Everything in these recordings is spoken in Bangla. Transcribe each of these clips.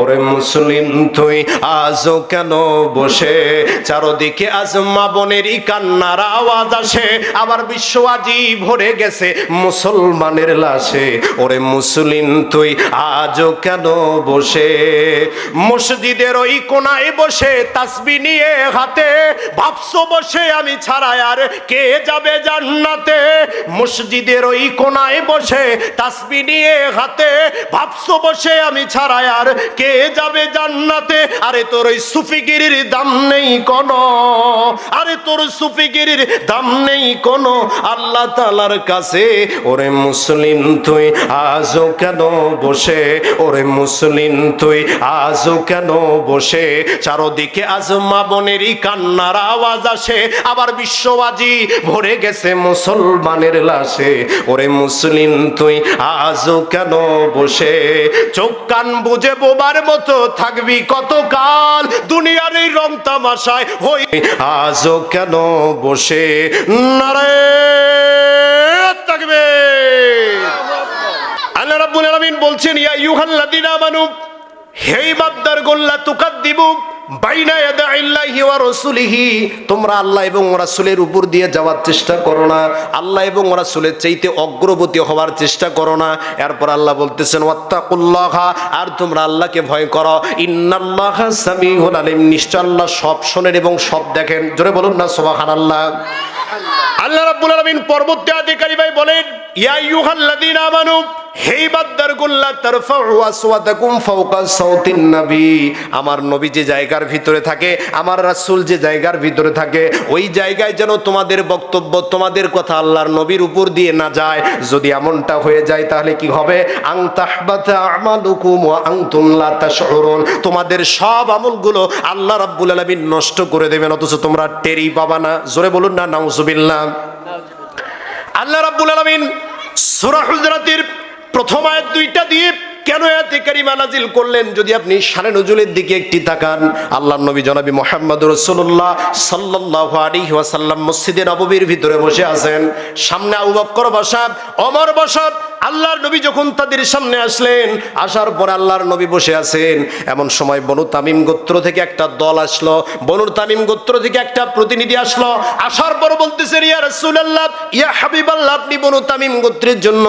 ওরে মুসলিম তুই আজও কেন বসে? চারদিকে আজ মা বোনেরই কান্নার আওয়াজ আসে, আবার বিশ্ব আজি ভরে গেছে মুসলমানের লাশে। ওরে মুসলিম তুই আজও কেন বসে? মসজিদের ওই কোনায় বসে তাসবি নিয়ে হাতে ভাবছ বসে আমি ছাড়া আর কে যাবে জান্নাতে? মসজিদের ওই কোনায় বসে তাসবি নিয়ে হাতে ভাবছ বসে আমি ছাড়া আর কে যাবে জান্নাতে। আরে তোর ওই সুফিগিরির দাম নেই কোনো। আরে তোর সুফিগিরির দাম নেই কোনো। আল্লাহ তালার কাছে, ওরে মুসলিম তুই আজও কেন বসে? ওরে মুসলিম তুই আজও কেন বসে? চারদিকে আজ মা বোনেরই কান্নার আওয়াজ আসে। আবার বিশ্ববাজি ভরে গেছে মুসলমানের লাশে। ওরে মুসলিম তুই আজও কেন বসে? চোখ কান বুঝে বোবার মতো থাকবি কতকাল? দুনিয়ার এই রং তামাশায় হই। আজও কেন বসে নারে থাকবে? আল্লাহ রাব্বুল আলামিন বলছেন, ইয়া ইউহাল্লাযিনা আমানু, হে ইমানদার গোল্লা, তুকাদ্দিবু তোমরা আল্লাহ এবং রাসূলের উপর দিয়ে যাওয়ার চেষ্টা করো না। আল্লাহ এবং রাসূলের চাইতে অগ্রগতি হওয়ার চেষ্টা করো না। এরপর আল্লাহ বলতেছেন, ওয়াত্তাকুল্লাহা আর তোমরা আল্লাহকে ভয় করো। ইন্নাল্লাহা সামিউল আলিম। সব শোনেন এবং সব দেখেন। জোরে বলুন না, সুবহানাল্লাহ। আল্লাহ রাব্বুল আলামিন পরবর্তী আধিকারী ভাই বলেন, ইয়া আইয়ুহাল্লাযীনা আমানু আমার নবী যে জায়গার ভিতরে থাকে, আমার রাসূল যে জায়গার ভিতরে থাকে, ওই জায়গায় যেন তোমাদের বক্তব্য, তোমাদের কথা আল্লাহর নবীর উপর দিয়ে না যায়। যদি এমনটা হয়ে যায়, তাহলে কি হবে? তোমাদের সব আমলগুলো আল্লাহ রাব্বুল আলামিন নষ্ট করে দেবেন, অথচ তোমরা টেরি পাবা না। জোরে বলুন না, নাউজুবিল্লাহ। আল্লাহ রাব্বুল আলামিন সূরা হুজরাতের প্রথম আয়াত দুইটা দিয়ে কেন এতে কারিমা নাজিল করলেন? যদি আপনি শানে নজুলের দিকে একটি তাকান আল্লাহ নবী জনাবি মোহাম্মদ রসুল্লাহ সাল্লাহ আলী ওয়াসাল্লাম মসজিদে নববীর ভিতরে বসে আছেন। সামনে আবু বক্কর বসাব অমর বসাব, আল্লাহর নবী যখন তাদের সামনে আসলেন, আসার পর আল্লাহর নবী বসে আছেন। এমন সময় বনু তামিম গোত্র থেকে একটা দল আসলো, বনুর তামিম গোত্র থেকে একটা প্রতিনিধি আসলো। আসার পর বলতেছেন, ইয়া রাসূলুল্লাহ, ইয়া হাবিবাল্লাহ, আপনি বনু তামিম গোত্রের জন্য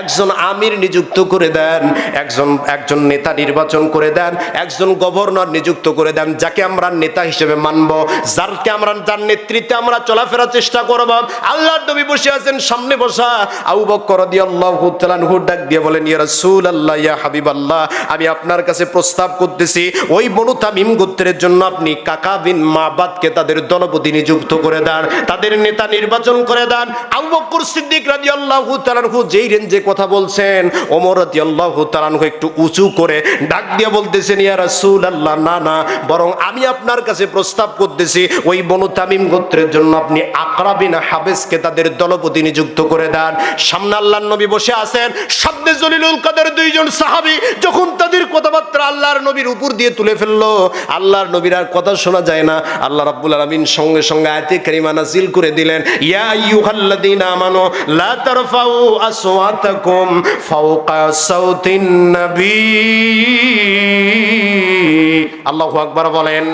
একজন আমির নিযুক্ত করে দেন। একজন একজন নেতা নির্বাচন করে দেন, একজন গভর্নর নিযুক্ত করে দেন, যাকে আমরা নেতা হিসেবে মানব, যারকে আমরা, যার নেতৃত্বে আমরা চলাফেরার চেষ্টা করব। আল্লাহর নবী বসে আছেন, সামনে বসা। আবু বকর রাদিয়াল্লাহু তাআলা ডাক দিয়ে বলেন, ইয়া রাসূলুল্লাহ, ইয়া হাবিবাল্লাহ, আমি আপনার কাছে প্রস্তাব করতেছি, ওই বনু তামিম গোত্রের জন্য আপনি কাকা বিন মাবাদকে তাদের দলপতি নিযুক্ত করে দেন, তাদের নেতা নির্বাচন করে দেন। আবু বকর সিদ্দিক রাদিয়াল্লাহু তাআলা যেই রেঞ্জে কথা বলছেন, ওমর রাদিয়াল্লাহু একটু উঁচু করে ডাক দিয়ে বলতেছেন, ইয়া রাসূলুল্লাহ, না না। বরং আমি আপনার কাছে প্রস্তাব করতেছি, ওই বনু তামিম গোত্রের জন্য আপনি আকরা বিন হাবেসকে তাদের দলপতি নিযুক্ত করে দেন। সামনে আল্লাহর নবী বসে আছেন, সামনে জলিলুল কাদের দুইজন সাহাবী যখন তাদের কথাবার্তা আল্লাহর নবীর উপর দিয়ে তুলে ফেলল। আল্লাহর নবীর আর কথা শোনা যায় না। আল্লাহ রাব্বুল আলামিন সঙ্গে সঙ্গে আয়াতে কারিমা নাজিল করে দিলেন, ইয়া আইয়ুহাল্লাযীনা আমানু, লা তারফাউ আসওয়াতাকুম ফাওকা সাউতিন নবী আল্লাহু আকবার বলেন।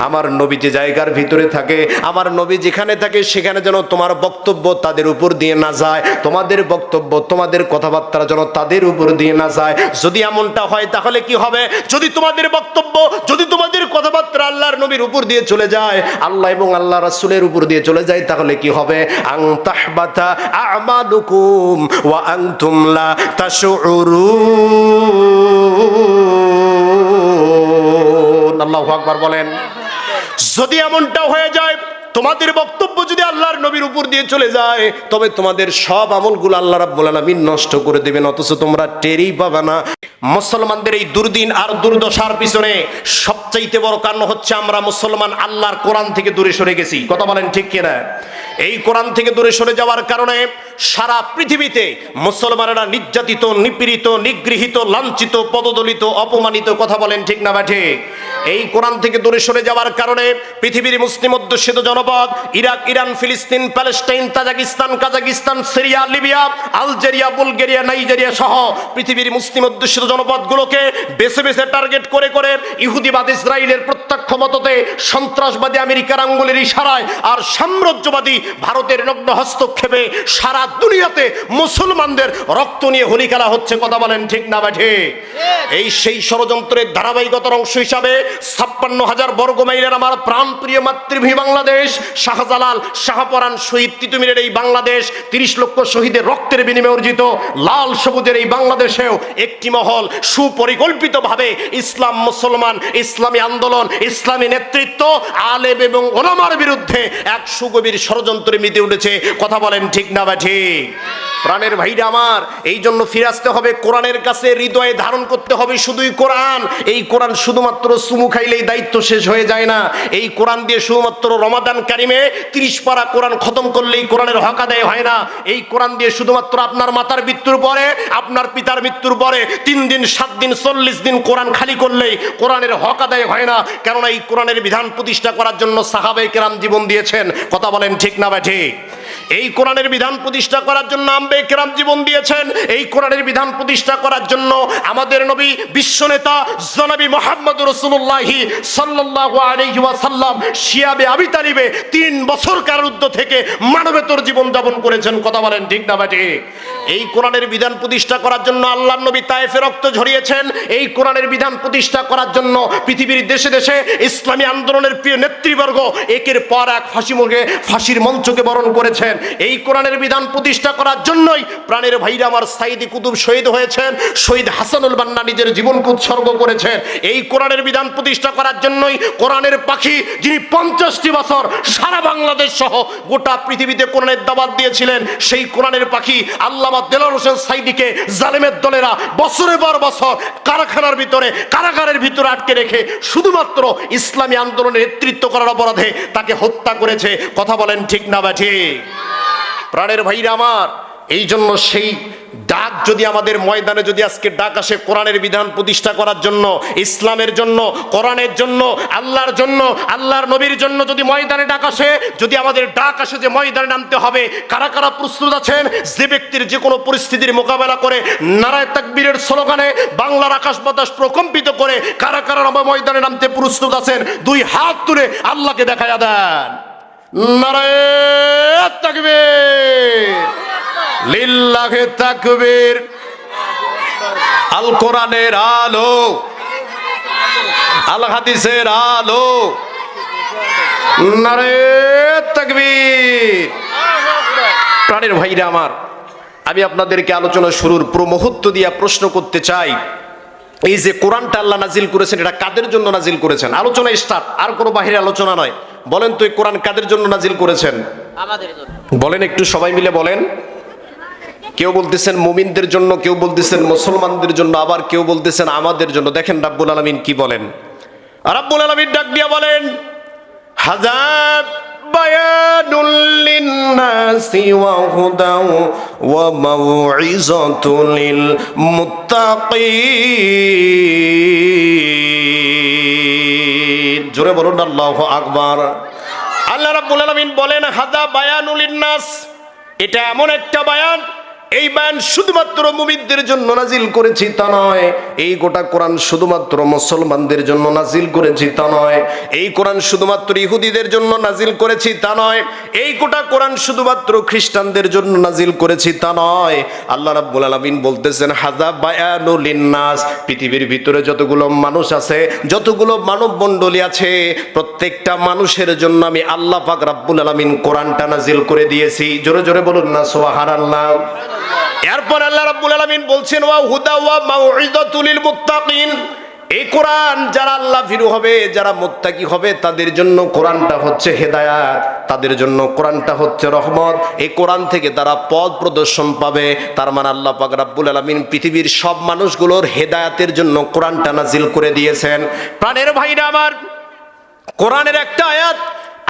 আমার নবী যে জায়গার ভিতরে থাকে, আমার নবী যেখানে থাকে, সেখানে যেন তোমার বক্তব্য তাদের উপর দিয়ে না যায়, তোমাদের বক্তব্য, তোমাদের কথাবার্তা যেন তাদের উপর দিয়ে না যায়। যদি এমনটা হয়, তাহলে কি হবে? যদি তোমাদের বক্তব্য, যদি তোমাদের কথাবার্তা আল্লাহর নবীর উপর দিয়ে চলে যায়, আল্লাহ এবং আল্লাহ রাসূলের উপর দিয়ে চলে যায়, তাহলে কি হবে? আং তাহবাতা আমালুকুম ওয়া আনতুম লা আল্লাহু আকবার বলেন। যদি এমনটা হয়ে যায়, তোমাদের বক্তব্য যদি আল্লাহর নবীর উপর দিয়ে চলে যায়, তবে তোমাদের সব আমলগুলো আল্লাহ রাব্বুল আলামিন নষ্ট করে দেবেন, অথচ তোমরা টেরই পাবে না। মুসলমানদের এই দুর্দিন আর দুর্দশার পিছনে সবচাইতে বড় কারণ হচ্ছে আমরা মুসলমান আল্লাহর কোরআন থেকে দূরে সরে গেছি। কথা বলেন ঠিক কিনা? এই কোরআন থেকে দূরে সরে যাওয়ার কারণে সারা পৃথিবীতে মুসলমানেরা নির্যাতিত, নিপীড়িত, নিগৃহীত, লাঞ্ছিত, পদদলিত, অপমানিত, কথা বলেন ঠিক না বা ঠিক এই কোরআন থেকে দূরে সরে যাওয়ার কারণে পৃথিবীর মুসলিম অধ্যুষিত জনপদ, ইরাক, ইরান, ফিলিস্তিন, Palestine, Tajikistan, Kazakhstan, Syria, Libya, Algeria, Bulgaria, Nigeria সহ পৃথিবীর মুসলিম অধ্যুষিত জনপদগুলোকে বেছে বেছে টার্গেট করে করে ইহুদিবাদ ইসরায়েলের প্রত্যক্ষ মততে সন্ত্রাসবাদী আমেরিকার আঙ্গুলের ইশারায় আর সাম্রাজ্যবাদী ভারতের নগ্ন হস্তক্ষেপে সারা দুনিয়াতে মুসলমানদের রক্ত নিয়ে হোলি খেলা হচ্ছে কথা বলেন ঠিক না ব্যাঠে এই সেই ষড়যন্ত্রের ধারাবাহিকতার অংশ হিসাবে ছাপ্পান্ন হাজার বর্গ মাইলের আমার প্রাণপ্রিয় মাতৃভূমি বাংলাদেশ শাহজালাল শাহপরান শহীদ তিতুমিরের এই বাংলাদেশ তিরিশ লক্ষ শহীদের রক্তের বিনিময়ে অর্জিত লাল সবুজের এই বাংলাদেশেও একটি মহল সুপরিকল্পিতভাবে ইসলাম মুসলমান ইসলামী আন্দোলন, ইসলামী নেতৃত্ব আলেব এবং ওলামার বিরুদ্ধে এক সুগভীর ষড়যন্ত্রে মিতে উঠেছে। কথা বলেন ঠিক না বা ঠিক? প্রাণের ভাইরা আমার, এই জন্য ফিরে আসতে হবে কোরআনের কাছে, হৃদয়ে ধারণ করতে হবে শুধুই কোরআন। এই কোরআন শুধুমাত্র সুমু খাইলেই দায়িত্ব শেষ হয়ে যায় না। এই কোরআন দিয়ে শুধুমাত্র রমাদান কারিমে তিরিশ পারা কোরআন খতম করলেই কোরআনের হক আদায় হয় না। এই কোরআন দিয়ে শুধুমাত্র আপনার মাতার মৃত্যুর পরে, আপনার পিতার মৃত্যুর পরে তিন দিন, সাত দিন, চল্লিশ দিন কোরআন খালি করলেই কোরআনের হক আদায় হয় না। কেননা এই কোরআনের বিধান প্রতিষ্ঠা করার জন্য সাহাবে কেরাম জীবন দিয়েছেন। কথা বলেন ঠিক না বা ঠিক? এই কোরআনের বিধান প্রতিষ্ঠা করার জন্য আম্বে কেরাম জীবন দিয়েছেন। এই কোরআনের বিধান প্রতিষ্ঠা করার জন্য আমাদের নবী বিশ্বনেতা জনাবি মোহাম্মদ রসুল্লাহি ওয়াসাল্লাম শিয়াবে আবি তালিবে তিন বছর কারারুদ্ধ থেকে মানবেতর জীবন যাপন করেছেন। কথা বলেন ঠিক না বাটে এই কোরআনের বিধান প্রতিষ্ঠা করার জন্য আল্লাহ নবী তায়েফে রক্ত ঝরিয়েছেন। এই কোরআনের বিধান প্রতিষ্ঠা করার জন্য পৃথিবীর দেশে দেশে ইসলামী আন্দোলনের প্রিয় নেতৃবর্গ একের পর এক ফাঁসি মুখে ফাঁসির মঞ্চকে বরণ করেছেন। এই কোরআনের বিধান প্রতিষ্ঠা করার জন্যই প্রাণের ভাইরা আমার সাইদি কুতুব শহীদ হয়েছেন, শহীদ হাসানুল বান্না নিজের জীবনকে উৎসর্গ করেছেন। এই কোরআনের বিধান প্রতিষ্ঠা করার জন্যই কোরআনের পাখি যিনি পঞ্চাশটি বছর সারা বাংলাদেশ সহ গোটা পৃথিবীতে কোরআনের দাবাত দিয়েছিলেন, সেই কোরআনের পাখি আল্লামা দেলার হোসেন সাইদিকে জালেমের দলেরা বছরের পর বছর কারখানার ভিতরে, কারাগারের ভিতরে আটকে রেখে শুধুমাত্র ইসলামী আন্দোলনের নেতৃত্ব করার অপরাধে তাকে হত্যা করেছে। কথা বলেন ঠিক না বা ঠিক? প্রাণের ভাইরা আমার এই জন্য সেই ডাক যদি আমাদের ময়দানে যদি আজকে ডাক আসে কোরআনের বিধান প্রতিষ্ঠা করার জন্য, ইসলামের জন্য, কোরআনের জন্য, আল্লাহর জন্য, আল্লাহর নবীর জন্য যদি ময়দানে ডাক আসে, যদি আমাদের ডাক আসে যে ময়দানে নামতে হবে, কারা কারা প্রস্তুত আছেন, যে ব্যক্তির যে কোনো পরিস্থিতির মোকাবেলা করে, নারায় তাকবীরের স্লোগানে বাংলার আকাশ বাতাস প্রকম্পিত করে, কারা কারা ময়দানে নামতে প্রস্তুত আছেন, দুই হাত তুলে আল্লাহকে দেখায়া দেন। তাকবীর। তাকবীর। আল কোরআনের আলো। আল হাদিসের আলো। নারায় তাকবীর। প্রাণের ভাইরা আমার, আমি আপনাদেরকে আলোচনা শুরুর প্রমুহূর্ত দিয়া প্রশ্ন করতে চাই। এই যে কোরআনটা আল্লাহ নাজিল করেছেন, এটা কাদের জন্য নাজিল করেছেন? আলোচনা স্টার্ট আর কোনো বাহিরে আলোচনা নয়। বলেন তো এই কোরআন কাদের জন্য নাজিল করেছেন? বলেন একটু সবাই মিলে বলেন। কেউ বলতেছেন মুমিনদের জন্য কেউ বলতেছেন মুসলমানদের জন্য আবার কেউ বলতেছেন আমাদের জন্য। দেখেন রাব্বুল আলামিন কি বলেন। রাব্বুল আলামিন ডাক দিয়া বলেন হাজার বায়ানুল লিন্নাসি ওয়া হুদাও ওয়া মাউইযাতুল লিল মুত্তাকিন জোরে বলুন, আল্লাহ আকবর। আল্লাহ রাব্বুল আলামিন বলেন, হাদা বায়ানুল ইন্নাস এটা এমন একটা বায়ান এই বায়ান শুধুমাত্র মুমিনদের জন্য নাজিল করেছি তা নয়। এই গোটা কোরআন শুধুমাত্র মুসলমানদের জন্য নাজিল করেছি তা নয়। এই কোরআন শুধুমাত্র ইহুদিদের জন্য নাজিল করেছি তা নয়। এই গোটা কোরআন শুধুমাত্র খ্রিস্টানদের জন্য নাজিল করেছি তা নয়। আল্লাহ রাব্বুল আলামিন বলতেছেন হাজা বায়ানু লিন্নাস। পৃথিবীর ভিতরে যতগুলো মানুষ আছে, যতগুলো মানব মণ্ডলী আছে, প্রত্যেকটা মানুষের জন্য আমি আল্লাহ পাক রাব্বুল আলামিন কোরআনটা নাজিল করে দিয়েছি। জোরে জোরে বলুন না, সুবহানাল্লাহ। এরপর আল্লাহ রাব্বুল আলামিন বলছেন, ওয়া হুদা ওয়া মাউইযাতুল লিল মুত্তাকিন। এই কোরআন যারা আল্লাহ ভীরু হবে, যারা মুত্তাকি হবে, তাদের জন্য কোরআনটা হচ্ছে হেদায়াত, তাদের জন্য কোরআনটা হচ্ছে রহমত। এই কোরআন থেকে তারা পথ প্রদর্শন পাবে। তার মানে আল্লাহ পাক রাব্বুল আলামিন পৃথিবীর সব মানুষগুলোর হেদায়াতের জন্য কোরআনটা নাজিল করে দিয়েছেন। প্রাণের ভাইরা আমার, কোরআনের একটা আয়াত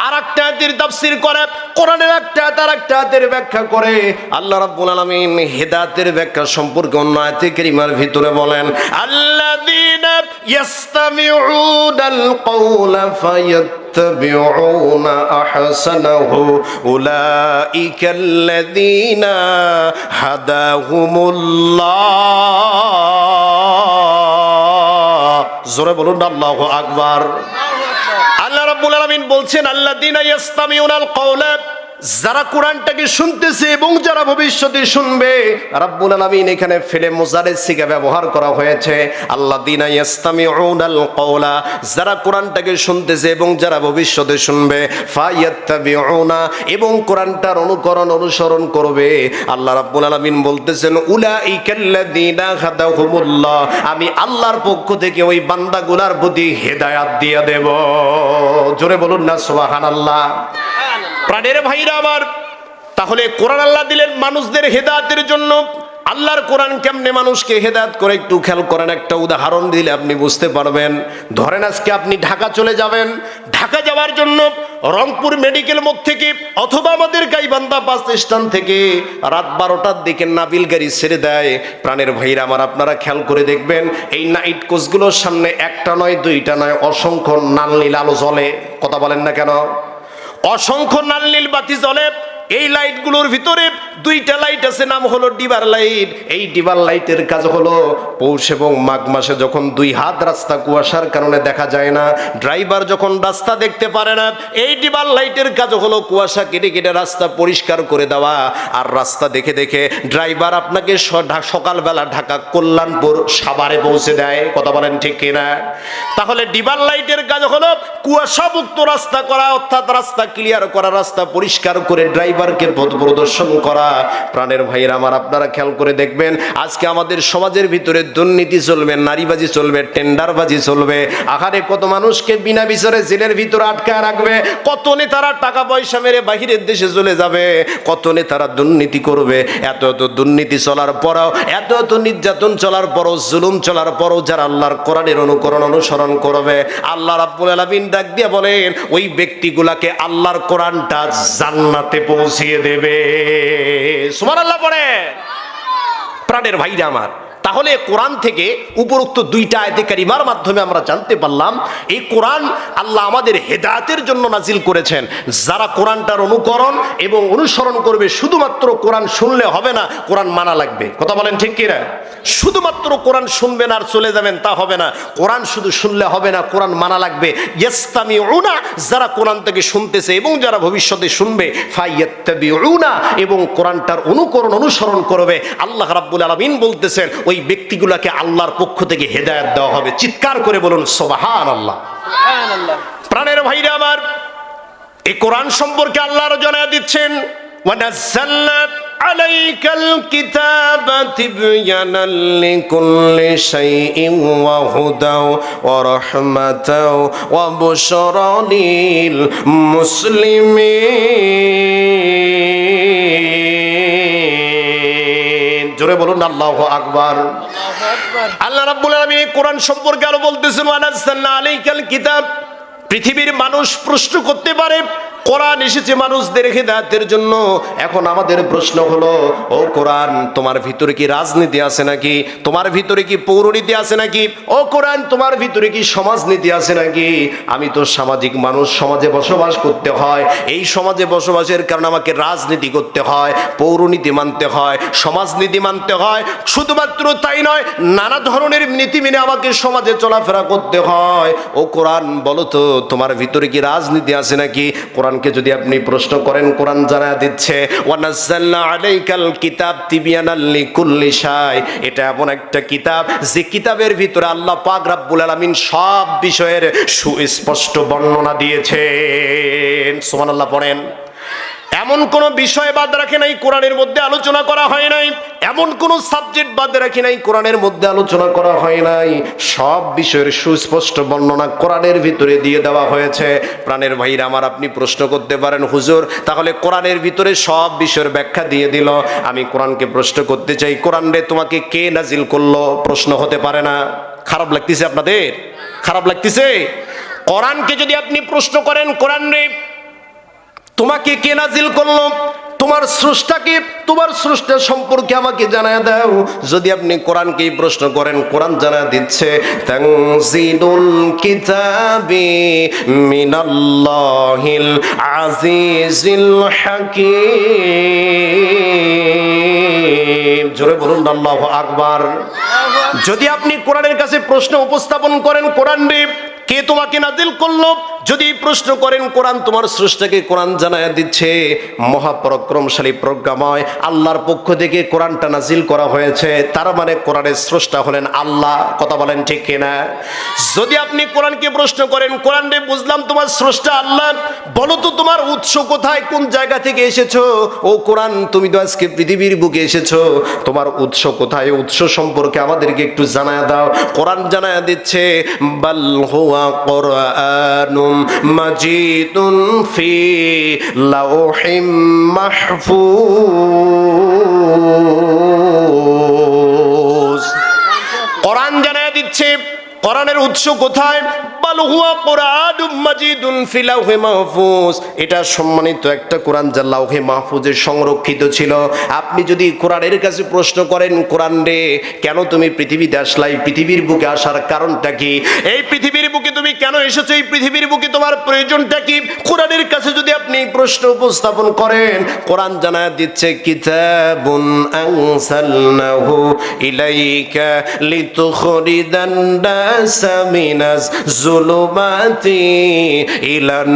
আর একটা আয়াতের তাফসীর করে কোরআনের একটা আয়াত আর একটা আয়াতের ব্যাখ্যা করে আল্লাহ রাব্বুল আলামিন হেদায়েতের ব্যাখ্যা সম্পর্কে অন্য আয়াতে কারিমার ভিতরে বলেন আল্লাযীনা يستمعون القول فيتبعون احسنه اولئك الذين هداهم الله জোরে বলুন আল্লাহু আকবার আল্লাহ রাব্বুল আলামিন বলছেন আল্লাযীনা ইয়াস্তামিউনাল কওলা যারা কোরআনটাকে শুনতেছে এবং যারা ভবিষ্যতে শুনবে, রাব্বুল আলামিন এখানে ফেলে মুজারের সিগা ব্যবহার করা হয়েছে। আল্লাযীনা ইয়াস্তামিউনাল কওলা, যারা কোরআনটাকে শুনতেছে এবং যারা ভবিষ্যতে শুনবে, ফায়াত্তাবিউনা, এবং কোরআনটার অনুকরণ অনুসরণ করবে। আল্লাহ রাব্বুল আলামিন বলতেছেন, উলাইকাল্লাযীনা হাদাহুমুল্লাহ আমি আল্লাহর পক্ষ থেকে ওই বান্দাগুলার প্রতি হেদায়াত দিয়ে দেব। জোরে বলুন না, সুবহানাল্লাহ। প্রাণের ভাইরা আমার, তাহলে কোরআন আল্লাহ দিলেন মানুষদের হেদায়েতের জন্য। আল্লাহর কোরআন কেমনে মানুষকে হেদায়েত করে? একটু খেয়াল করেন, একটা উদাহরণ দিলে আপনি বুঝতে পারবেন। ধরেন আজকে আপনি ঢাকা চলে যাবেন। ঢাকা যাওয়ার জন্য রংপুর মেডিকেল মোড় থেকে অথবা আমাদের গাইবান্ধা বাস স্ট্যান্ড থেকে রাত বারোটার দিকে নাবিল গাড়ি ছেড়ে দেয়। প্রাণের ভাইরা আমার, আপনারা খেয়াল করে দেখবেন, এই নাইট কোচগুলোর সামনে একটা নয়, দুইটা নয়, অসংখ্য নাল নীল আলো জ্বলে। কথা বলেন না কেন? অসংখ্য নাল নীল বাতি জ্বলে এই লাইটগুলোর ভিতরে দুইটা লাইট আছে, নাম হলো ডিবার লাইট। এই ডিবার লাইটের কাজ হলো পৌষ এবং মাঘ মাসে যখন দুই হাত রাস্তা কুয়াশার কারণে দেখা যায় না, ড্রাইভার যখন রাস্তা দেখতে পারে না, এই ডিবার লাইটের কাজ হলো কুয়াশা কেটে কেটে রাস্তা পরিষ্কার করে দেওয়া। আর রাস্তা দেখে দেখে ড্রাইভার আপনাকে সকালবেলা ঢাকা কল্যাণপুর সাভারে পৌঁছে দেয়। কথা বলেন ঠিক কিনা? তাহলে ডিবার লাইটের কাজ হলো কুয়াশা মুক্ত রাস্তা করা, অর্থাৎ রাস্তা ক্লিয়ার করা, রাস্তা পরিষ্কার করে ড্রাইভারকে পথ প্রদর্শন করা। প্রাণের ভাইয়ের আমার, আপনারা খেয়াল করে দেখবেন, আজকে আমাদের সমাজের ভিতরে দুর্নীতি চলবে, নারীবাজি চলবে, টেন্ডারবাজি চলবে। আহারে কত মানুষকে বিনা বিচারে জেলের ভিতরে আটকায় রাখবে, কত নেতারা টাকা পয়সা মেরে বাহিরের দেশে চলে যাবে, কত নেতারা দুর্নীতি করবে, এত এত দুর্নীতি চলার পরও, এত এত নির্যাতন চলার পরও, জুলুম চলার পরও যারা আল্লাহর কোরআনের অনুকরণ অনুসরণ করবে, আল্লাহ রাব্বুল আলামিন ডাক দিয়ে বলেন, ওই ব্যক্তিগুলাকে আল্লাহর কোরআনটা জান্নাতে পৌঁছিয়ে দেবে। সুমার আল্লাহ পড়ে প্রাণের ভাইরা আমার। তাহলে কোরআন থেকে উপরোক্ত দুইটা আয়তে কারিমার মাধ্যমে আমরা জানতে পারলাম, এই কোরআন আল্লাহ আমাদের হেদায়েতের জন্য নাজিল করেছেন। যারা কোরআনটার অনুকরণ এবং অনুসরণ করবে, শুধুমাত্র কোরআন শুনলে হবে না, কোরআন মানা লাগবে। কথা বলেন ঠিক কিনা? শুধুমাত্র কোরআন শুনবেন আর চলে যাবেন, তা হবে না। কোরআন শুধু শুনলে হবে না, কোরআন মানা লাগবে। ইয়েস্তামিউনা, যারা কোরআন থেকে শুনতেছে এবং যারা ভবিষ্যতে শুনবে, ফাইয়াত্তাবিউনা, এবং কোরআনটার অনুকরণ, অনুসরণ করবে। আল্লাহ রাব্বুল আলামিন বলতেছেন, ওই ব্যক্তিগুলোকে আল্লাহর পক্ষ থেকে হেদায়ত দেওয়া হবে। চিৎকার করে বলুন সুবহানাল্লাহ। প্রাণের ভাইরা আমার এই কোরআন সম্পর্কে আল্লাহর জানায় দিচ্ছেন ওয়া জোরে বলুন, আল্লাহ আকবার। আল্লাহ রাব্বুল আলামিন কোরআন সম্পর্কে আরও বলতেছেন ওয়ানাজ্জালনা আলাইকাল কিতাব। পৃথিবীর মানুষ প্রশ্ন করতে পারে কোরআন এসেছে মানুষদের হেদায়েতের জন্য। এখন আমাদের প্রশ্ন হলো, ও কোরআন, তোমার ভিতরে কি রাজনীতি আছে নাকি? তোমার ভিতরে কি পৌরনীতি আছে নাকি? ও কোরআন, তোমার ভিতরে কি সমাজনীতি আছে নাকি? আমি তো সামাজিক মানুষ, সমাজে বসবাস করতে হয়। এই সমাজে বসবাসের কারণে আমাকে রাজনীতি করতে হয়, পৌরনীতি মানতে হয়, সমাজনীতি মানতে হয়। শুধুমাত্র তাই নয়, নানা ধরনের নীতি মেনে আমাকে সমাজে চলাফেরা করতে হয়। ও কোরআন, বলো তো, তোমার ভিতরে কি রাজনীতি আছে নাকি? কোরআনকে যদি আপনি প্রশ্ন করেন, কোরআন জানা দিচ্ছে এটা এমন একটা কিতাব, যে কিতাবের ভিতরে আল্লাহ পাক রাব্বুল আলামিন সব বিষয়ের সুস্পষ্ট বর্ণনা দিয়েছেন। সুবহানাল্লাহ, পড়েন। এমন কোন বিষয় বাদ রাখে নাই, কোরআনের মধ্যে আলোচনা করা হয় নাই। এমন কোন সাবজেক্ট বাদ রাখে নাই, কোরআনের মধ্যে আলোচনা করা হয় নাই। সব বিষয়ের সুস্পষ্ট বর্ণনা কোরআনের ভিতরে দিয়ে দেওয়া হয়েছে। প্রাণের ভাইরা, আমার আপনি প্রশ্ন করতে পারেন, হুজুর, তাহলে কোরআনের ভিতরে সব বিষয়ের ব্যাখ্যা দিয়ে দিল। আমি কোরআনকে প্রশ্ন করতে চাই, কোরআন রে তোমাকে কে নাজিল করল? প্রশ্ন হতে পারে না। খারাপ লাগতেছে আপনাদের? খারাপ লাগতেছে? কোরআনকে যদি আপনি প্রশ্ন করেন, কোরআন রে তোমাকে কে নাজিল করল? তোমার স্রষ্টাকে, তোমার স্রষ্টা সম্পর্কে আমাকে জানায় দাও। যদি আপনি কোরআনকে প্রশ্ন করেন, কোরআন জানা দিচ্ছে, তানজিলুল কিতাবি মিনাল্লাহিল আজিজিল হাকিম। জোরে বলুন, আল্লাহু আকবার। যদি আপনি কোরআনের কাছে প্রশ্ন উপস্থাপন করেন, কোরআন রে কে তোমাকে নাজিল করল? যদি প্রশ্ন করেন, কোরআন তোমার স্রষ্টাকে কোরআন জানায় দিচ্ছে। মহাপরাক্রমশালী প্রজ্ঞাময়, আল্লাহর পক্ষ থেকে কোরআনটা নাজিল করা হয়েছে। তার মানে কোরআনের স্রষ্টা হলেন আল্লাহ। কথা বলেন ঠিক কিনা? যদি আপনি কোরআনকে প্রশ্ন করেন, কোরআন বুঝলাম তোমার স্রষ্টা আল্লাহ। বলো তো তোমার উৎস কোথায়, কোন জায়গা থেকে এসেছ? ও কোরআন, তুমি তো আজকে পৃথিবীর বুকে এসেছ। তোমার উৎস কোথায়? উৎস সম্পর্কে আমাদেরকে একটু জানায় দাও। কোরআন জানায় দিচ্ছে, বাল হুয়া কোরআনুম مجيد ফি لوح محفوظ। কোরআন জানায় দিচ্ছে কোরআনের উৎস কোথায়? মাহফুজ। এটা সম্মানিত একটা কোরআন সংরক্ষিত ছিল। আপনি যদি কোরআনের কাছে প্রশ্ন করেন, কোরআন রে, কেন তুমি পৃথিবীতে আসলাই? পৃথিবীর বুকে আসার কারণটা কি? এই পৃথিবীর বুকে তুমি কেন এসেছ এই পৃথিবীর বুকে? তোমার প্রয়োজনটা কি? কোরআনের কাছে যদি আপনি প্রশ্ন উপস্থাপন করেন, কোরআন জানায় দিচ্ছে, কিতাবুন আনসালনাহু ইলাইকা লিতুখরিদান নাসা মিনাজ জুলুমাতি ইলান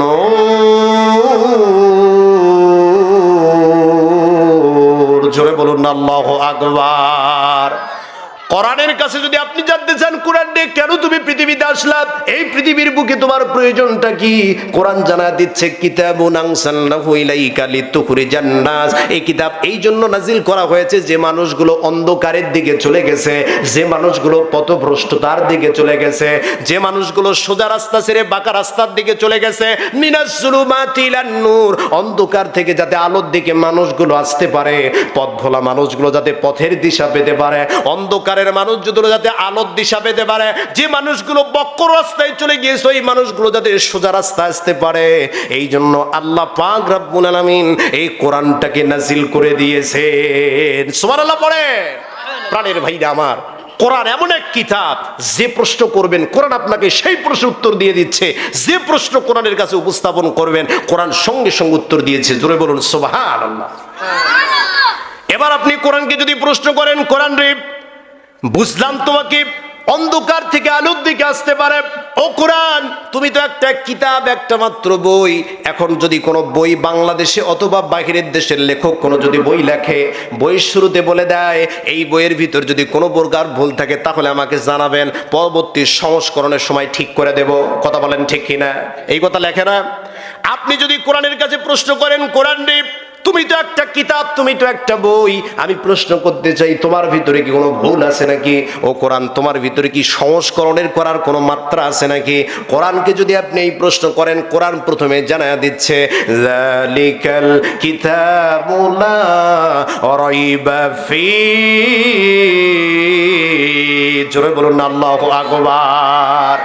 নূর। জোরে বলুন, আল্লাহু আকবার। কোরআনের কাছে যদি আপনি জানতে চান, কোরআন নিয়ে কেন তুমি পৃথিবীতে আসলাম এই পৃথিবীর বুকে তোমার প্রয়োজনটা কি? কোরআন জানা দিচ্ছে সোজা রাস্তা রাস্তার দিকে চলে গেছে। অন্ধকার থেকে যাতে আলোর দিকে মানুষগুলো আসতে পারে পথ ভোলা মানুষগুলো যাতে পথের দিশা পেতে পারে। অন্ধকারের মানুষগুলো যাতে আলোর দিশা পেতে পারে যে মানুষগুলো বক্র রাস্তায় চলে গিয়েছে ওই মানুষগুলো যাতে সোজা রাস্তায় আসতে পারে। এই জন্য আল্লাহ পাক রব্বুল আলামিন এই কোরআনটাকে নাজিল করে দিয়েছেন। সুবহানাল্লাহ পড়ে। প্রাণের ভাইরা আমার কোরআন এমন এক কিতাব যে প্রশ্ন করবেন কোরআন আপনাকে সেই প্রশ্ন উত্তর দিয়ে দিচ্ছে। যে প্রশ্ন কোরআনের কাছে উপস্থাপন করবেন কোরআন সঙ্গে সঙ্গে উত্তর দিয়েছে। জোরে বলুন সোবাহান এবার আপনি কোরআনকে যদি প্রশ্ন করেন কোরআন রে বুঝলাম তোমাকে, অন্ধকার থেকে আলোর দিকে আসতে পারে। ও কোরআন, তুমি তো একটা কিতাব, একটা মাত্র বই। এখন যদি কোনো বই বাংলাদেশে অথবা বাহিরের দেশের লেখক কোনো যদি বই লেখে, বইয়ের শুরুতে বলে দেয়, এই বইয়ের ভিতর যদি কোনো প্রকার ভুল থাকে, তাহলে আমাকে জানাবেন, পরবর্তী সংস্করণের সময় ঠিক করে দেব। কথা বলেন ঠিক কিনা? এই কথা লেখে না? আপনি যদি কোরআনের কাছে প্রশ্ন করেন, কোরআন তুমি তো একটা কিতাব, তুমি তো একটা বই। আমি প্রশ্ন করতে চাই, তোমার ভিতরে কি কোনো ভুল আছে নাকি? ও কোরআন, তোমার ভিতরে কি সংস্করণের করার কোনো মাত্রা আছে নাকি? কোরআনকে যদি আপনি এই প্রশ্ন করেন, কোরআন প্রথমে জানা দিচ্ছে জোরে বলুন, আল্লাহু আকবার।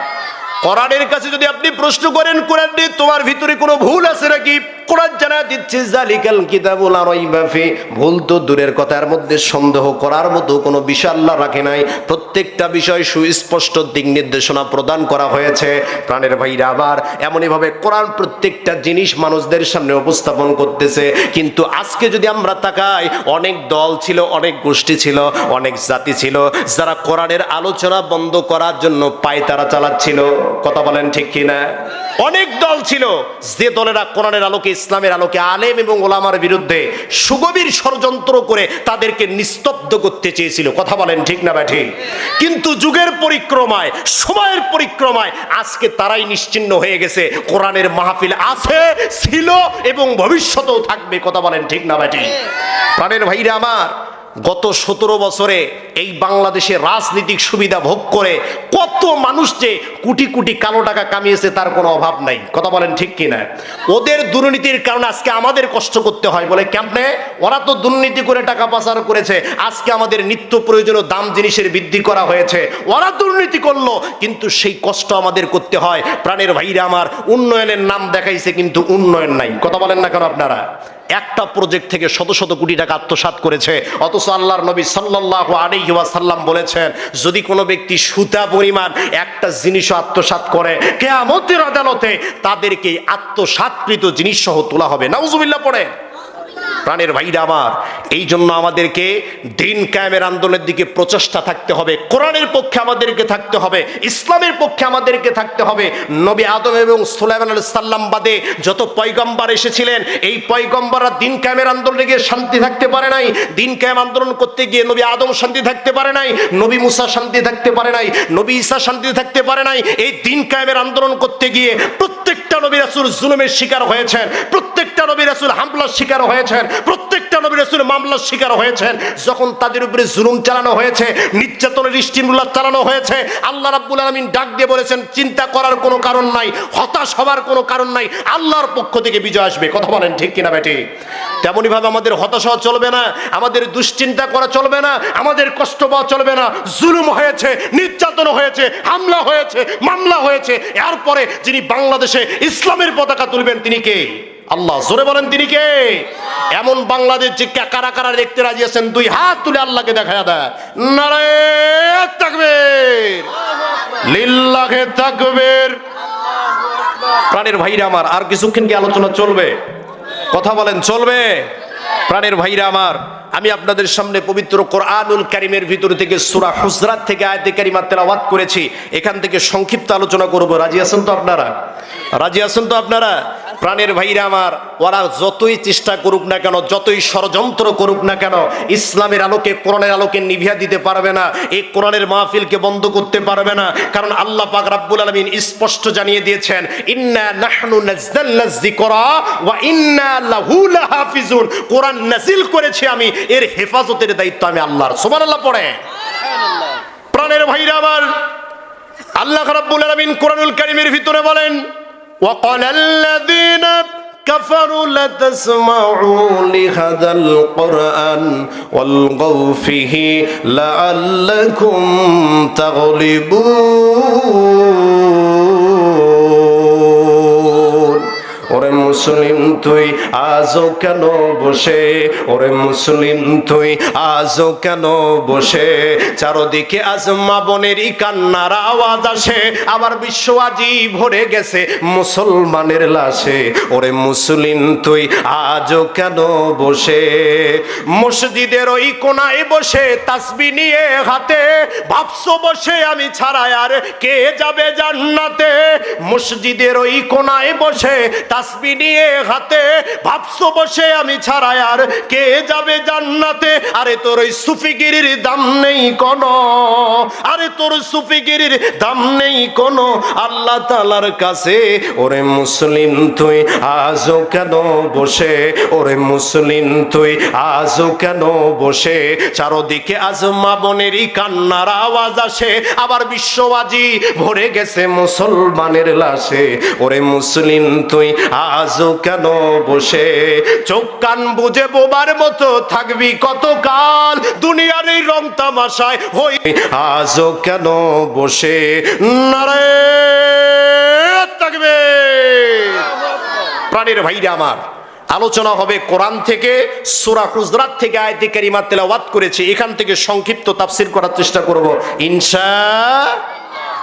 কোরআনের কাছে যদি আপনি প্রশ্ন করেন, কোরআন নিয়ে তোমার ভিতরে কোনো ভুল আছে নাকি? কোরআন জানা দিচ্ছে, জালিকাল কিতাবুল রাইবা ফি। ভুল তো দূরের কথার মধ্যে সন্দেহ করার মতো কোনো বিষয় আল্লাহ রাখে নাই। প্রত্যেকটা বিষয় সুস্পষ্ট দিক নির্দেশনা প্রদান করা হয়েছে। প্রাণের ভাইরা আবার এমনইভাবে কোরআন প্রত্যেকটা জিনিস মানুষদের সামনে উপস্থাপন করতেছে। কিন্তু আজকে যদি আমরা তাকাই, অনেক দল ছিল, অনেক গোষ্ঠী ছিল, অনেক জাতি ছিল, যারা কোরআনের আলোচনা বন্ধ করার জন্য পায়তারা চালাচ্ছিল। কথা বলেন ঠিক কিনা? অনেক দল ছিল যে দলেরা কোরআনের আলোকে, ইসলামের আলোকে আলেম এবং ওলামার বিরুদ্ধে সুগভীর ষড়যন্ত্র করে তাদেরকে নিস্তব্ধ করতে চেয়েছিল। কথা বলেন ঠিক না ব্যাঠি? কিন্তু যুগের পরিক্রমায়, সময়ের পরিক্রমায় আজকে তারাই নিশ্চিন্ন হয়ে গেছে। কোরআনের মাহফিল আছে, ছিল এবং ভবিষ্যতেও থাকবে। কথা বলেন ঠিক না ব্যাঠি? প্রাণের ভাইরা আমার গত সতেরো বছরে এই বাংলাদেশে রাজনৈতিক সুবিধা ভোগ করে কত মানুষ যে কোটি কোটি কালো টাকা কামিয়েছে, তার কোনো অভাব নাই। কথা বলেন ঠিক কিনা? ওদের দুর্নীতির কারণে আজকে আমাদের কষ্ট করতে হয় বলে কেমনে ওরা তো দুর্নীতি করে টাকা পাচার করেছে, আজকে আমাদের নিত্য প্রয়োজনীয় দাম জিনিসের বৃদ্ধি করা হয়েছে। ওরা দুর্নীতি করল, কিন্তু সেই কষ্ট আমাদের করতে হয়। প্রাণের ভাইরা আমার, উন্নয়নের নাম দেখাইছে, কিন্তু উন্নয়ন নাই। কথা বলেন না কেন আপনারা? একটা প্রজেক্ট থেকে শত শত কোটি টাকা আত্মসাত করেছে। অথচ আল্লাহর নবী সাল্লাল্লাহু আলাইহি ওয়াসাল্লাম বলেছেন, যদি কোনো ব্যক্তি সুতা পরিমাণ একটা জিনিসও আত্মসাৎ করে, কেয়ামতের আদালতে তাদেরকে আত্মসাৎকৃত জিনিস সহ তোলা হবে। নাউজুবিল্লাহ পড়ে প্রাণের ভাইরা আমার এই জন্য আমাদেরকে দিন কায়েমের আন্দোলনের দিকে প্রচেষ্টা থাকতে হবে, কোরআনের পক্ষে আমাদেরকে থাকতে হবে, ইসলামের পক্ষে আমাদেরকে থাকতে হবে। নবী আদম এবং সুলাইমান আলাইহিস সাল্লাম বাদে যত পয়গম্বর এসেছিলেন, এই পয়গম্বররা দিন কায়েমের আন্দোলনে গিয়ে শান্তি থাকতে পারে নাই, দিন কায়েম আন্দোলন করতে গিয়ে নবী আদম শান্তি থাকতে পারে নাই, নবী মুসা শান্তি থাকতে পারে নাই, নবী ঈসা শান্তি থাকতে পারে নাই, এই দিন কায়েমের আন্দোলন করতে গিয়ে প্রত্যেকটা নবী রাসূল জুলুমের শিকার হয়েছেন, প্রত্যেকটা নবী রাসূল হামলার শিকার হয়েছেন প্রত্যেকটা নবী রাসূল মামলার শিকার হয়েছেন। যখন তাদের উপরে জুলুম চালানো হয়েছে, নির্যাতনের স্টিমুলার চালানো হয়েছে, আল্লাহ রাব্বুল আলামিন ডাক দিয়ে বলেছেন, চিন্তা করার কোনো কারণ নাই, হতাশ হবার কোনো কারণ নাই, আল্লাহর পক্ষ থেকে বিজয় আসবে। কথা বলেন ঠিক কিনা বেটি? তেমনই ভাবে আমাদের হতাশ হওয়া চলবে না, আমাদের দুশ্চিন্তা করা চলবে না, আমাদের কষ্ট পাওয়া চলবে না। জুলুম হয়েছে, নির্যাতন হয়েছে, হামলা হয়েছে, মামলা হয়েছে। এরপরে যিনি বাংলাদেশে ইসলামের পতাকা তুলবেন তিনি কে? আল্লাহ জোরে বলেন তিনি কে? এমন বাংলাদেশ যে কারা কারা দেখতে রাজি আছেন, দুই হাত তুলে আল্লাহকে দেখা দেয়। তাকবীর। লিল্লাহে তাকবীর। প্রাণের ভাইরা আমার, আর কিছুক্ষণ কি আলোচনা চলবে? কথা বলেন, চলবে? প্রাণের ভাইরা আমার, আমি আপনাদের সামনে পবিত্র কোরআনুল কারিমের ভিতর থেকে সূরা হুজরাত থেকে আয়াতে কারিমা তেলাওয়াত করেছি। এখান থেকে সংক্ষিপ্ত আলোচনা করব। রাজি আছেন তো আপনারা? রাজি আছেন তো আপনারা? প্রাণের ভাইরা আমার ওরা যতই চেষ্টা করুক না কেন যতই ষড়যন্ত্র করুক না কেন ইসলামের আলোকে কোরআনের আলোকে নিভিয়া দিতে পারবে না এই কোরআনের মাহফিলকে বন্ধ করতে পারবে না কারণ আল্লাহ পাক রাব্বুল আলামিন স্পষ্ট জানিয়ে দিয়েছেন ইন্না নাহনু নাযালনা যিকরা ওয়া ইন্না লাহু লাহাফিজুন। কোরআন নাজিল করেছি আমি এর হেফাজতের দায়িত্ব আমি আল্লাহর। সুবহানাল্লাহ পড়ে। প্রাণের ভাইরা আমার আল্লাহ রাব্বুল আলামিন কোরআনুল কারীমের ভিতরে বলেন وقال الذين كفروا لا تسمعوا لهذا القرآن والغوا فيه لعلكم تغلبون. মুসলিম তুই আজও কেন বসে? ওরে মুসলিম তুই আজও কেন বসে? চারদিকে আজ মা বোনেরই কান্নার আওয়াজ আসে, আবার বিশ্ব আজি ভরে গেছে মুসলমানের লাশে। ওরে মুসলিম তুই আজও কেন বসে? মসজিদের ওই কোনায় বসে তাসবি নিয়ে হাতে ভাবছ বসে আমি ছাড়া আর কে যাবে জান্নাতে? মসজিদের ওই কোনায় বসে তাসবি নিয়ে হাতে ভাবছ বসে আমি ছাড়া আর কে যাবে জান্নাতে? আরে তোর ওই সুফিগিরির দাম নেই কোন। আরে তোর সুফিগিরির দাম নেই কোন। আল্লাহ তালার কাছে, ওরে মুসলিম তুই আজও কেন বসে? ওরে মুসলিম তুই আজও কেন বসে? চারদিকে আজ মা বোনেরই কান্নার আওয়াজ আসে। আবার বিশ্ববাজি ভরে গেছে মুসলমানের লাশে। ওরে মুসলিম তুই আজও কেন বসে? চোখ কান বুঝে বোবার মতো থাকবি কতকাল? দুনিয়ার এই রং তামাশায় হই। আজও কেন বসে? নারে থাকবে। প্রাণের ভাইরা আমার, আলোচনা হবে কোরআন থেকে, সূরা হুজরাত থেকে, আয়াতে কারিমা তেলাওয়াত করেছি। এখান থেকে সংক্ষিপ্ত তাফসীর করার চেষ্টা করব। ইনশা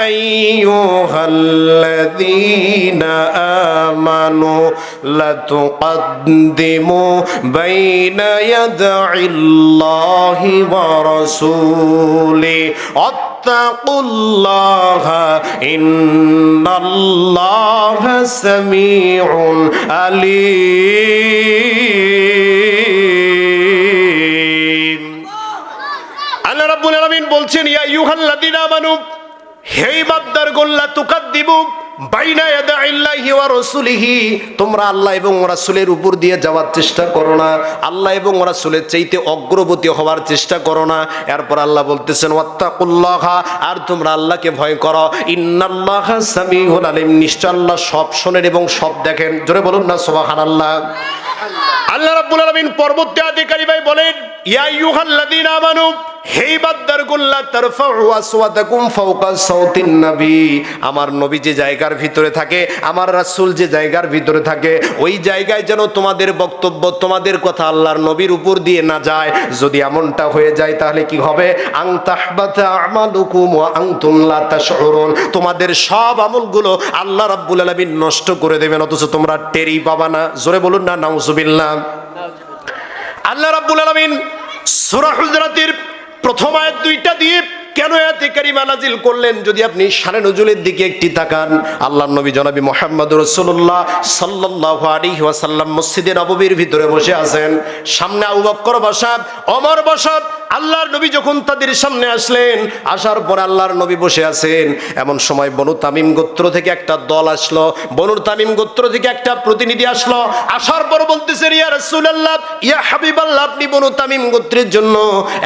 أيها الذين آمنوا لتقدموا بين يدعي الله ورسوله اتقوا الله إن الله سميع عليم আল্লাহ রাব্বুল আলামিন বলছেন ইয়া আইয়ুহাল্লাযীনা আমানু হে ইমানদার গোল্লা ওয়া রাসূলিহি। তোমরা আল্লাহ এবং রাসূলের উপর দিয়ে যাওয়ার চেষ্টা করো না। আল্লাহ এবং রাসূলের চাইতে অগ্রগতি হওয়ার চেষ্টা করো না। এরপর আল্লাহ বলতেছেন, ওয়াত্তাকুল্লাহা আর তোমরা আল্লাহকে ভয় করো। ইন্নাল্লাহা সামিউল আলিম। আল্লাহ সব শোনেন এবং সব দেখেন। জোরে বলুন না, সুবহানাল্লাহ। আল্লাহ রাব্বুল আলামিন পরবর্তী আধিকারী ভাই বলেন, ইয়া আইয়ুহাল্লাযীনা আমানু আমার নবী যে জায়গার ভিতরে থাকে, আমার যে জায়গার ভিতরে থাকে, ওই জায়গায় যেন তোমাদের বক্তব্য, তোমাদের কথা আল্লাহর নবীর উপর দিয়ে না যায়। যদি হয়ে যায়, তাহলে কি হবে? তোমাদের সব আমলগুলো আল্লাহ রাব্বুল আলামিন নষ্ট করে দেবেন, অথচ তোমরা টেরি পাবা না। জোরে বলুন না, নাউজুবিল্লাহ। আল্লাহ রাব্বুল আলামিন সূরা হুজরাতের প্রথম আয়াত দুইটা দিয়ে কেন এতে কারিমা নাজিল করলেন? যদি আপনি শানে নজুলের দিকে একটি তাকান আল্লাহ নবী জনাবি মোহাম্মদ রাসূলুল্লাহ সাল্লাল্লাহু আলাইহি ওয়াসাল্লাম মসজিদে নববীর ভিতরে বসে আছেন। সামনে আবু বকর বসাব, ওমর বসা আল্লাহর নবী যখন তাদের সামনে আসলেন, আসার পর আল্লাহর নবী বসে আছেন। এমন সময় বনু তামিম গোত্র থেকে একটা দল আসলো, বনুর তামিম গোত্র থেকে একটা প্রতিনিধি আসলো। আসার পর বলতেছেন, ইয়া রাসূলুল্লাহ, ইয়া হাবিবাল্লাহ, আপনি বনু তামিম গোত্রের জন্য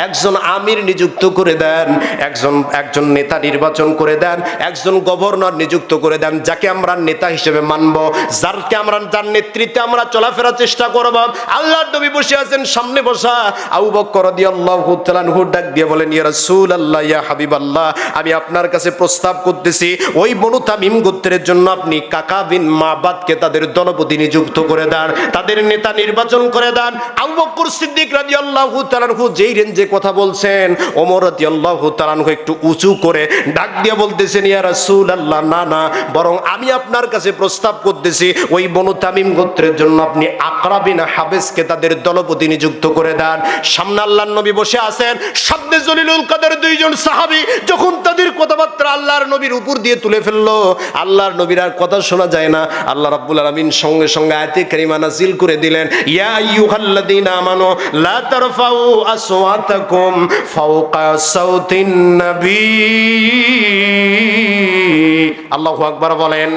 একজন আমির নিযুক্ত করে দেন, একজন একজন নেতা নির্বাচন করে দেন, একজন গভর্নর নিযুক্ত করে দেন, যাকে আমরা নেতা হিসেবে মানব, যারকে আমরা, যার নেতৃত্বে আমরা চলাফেরার চেষ্টা করব। আল্লাহর নবী বসে আছেন সামনে বসা আবু বকর রাদিয়াল্লাহু তাআলা ডাক দিয়ে বলেন, ইয়া রাসূলুল্লাহ, ইয়া হাবিবাল্লাহ, আমি আপনার কাছে প্রস্তাব করতেছি, ওই বনু তামিম গোত্রের জন্য আপনি কাকা বিন মাবাদকে তাদের দলপতি নিযুক্ত করে দেন, তাদের নেতা নির্বাচন করে দেন। আবু বকর সিদ্দিক রাদিয়াল্লাহু তাআলা আনহু যেই রেঞ্জে কথা বলছেন, ওমর রাদিয়াল্লাহু তাআলা আনহু একটু উঁচু করে ডাক দিয়ে বলতেছেন, ইয়া রাসূলুল্লাহ, না না, বরং আমি আপনার কাছে প্রস্তাব করতেছি, ওই বনু তামিম গোত্রের জন্য আপনি আকরা বিন হাবেসকে তাদের দলপতি নিযুক্ত করে দেন। সামনে আল্লাহর নবী বসে আছেন সামনে জলিলুল কাদের দুইজন সাহাবী যখন তাদের কথাবার্তা আল্লাহর নবীর উপর দিয়ে তুলে ফেলল, আল্লাহর নবীর আর কথা শোনা যায় না। আল্লাহ রাব্বুল আলামিন সঙ্গে সঙ্গে আয়াতে কারিমা নাযিল করে দিলেন, ইয়া আইয়ুহাল্লাযীনা আমানু, লা তারফাউ আসওয়াতাকুম ফাওকা সাউতিন নবী। আল্লাহু আকবার বলেন।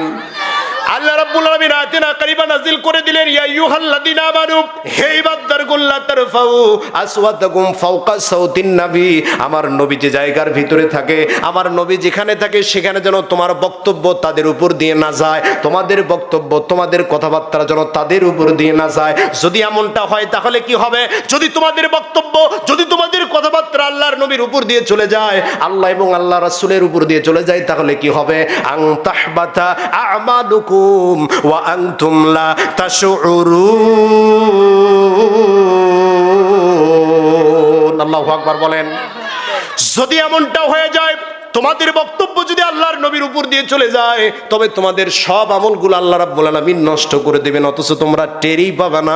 আমার নবী যে জায়গার ভিতরে থাকে, আমার নবী যেখানে থাকে, সেখানে যেন তোমার বক্তব্য তাদের উপর দিয়ে না যায়, তোমাদের বক্তব্য, তোমাদের কথাবার্তা যেন তাদের উপর দিয়ে না যায়। যদি এমনটা হয়, তাহলে কি হবে? যদি তোমাদের বক্তব্য, যদি তোমাদের কথাবার্তা আল্লাহর নবীর উপর দিয়ে চলে যায়, আল্লাহ এবং আল্লাহ রাসূলের উপর দিয়ে চলে যায়, তাহলে কি হবে? আং তাহবাতা আমালুকুম আকবার বলেন। যদি এমনটা হয়ে যায়, তোমাদের বক্তব্য যদি আল্লাহর নবীর উপর দিয়ে চলে যায়, তবে তোমাদের সব আমলগুলো আল্লাহ রাব্বুল আলামিন নষ্ট করে দেবেন, অথচ তোমরা টেরই পাবে না।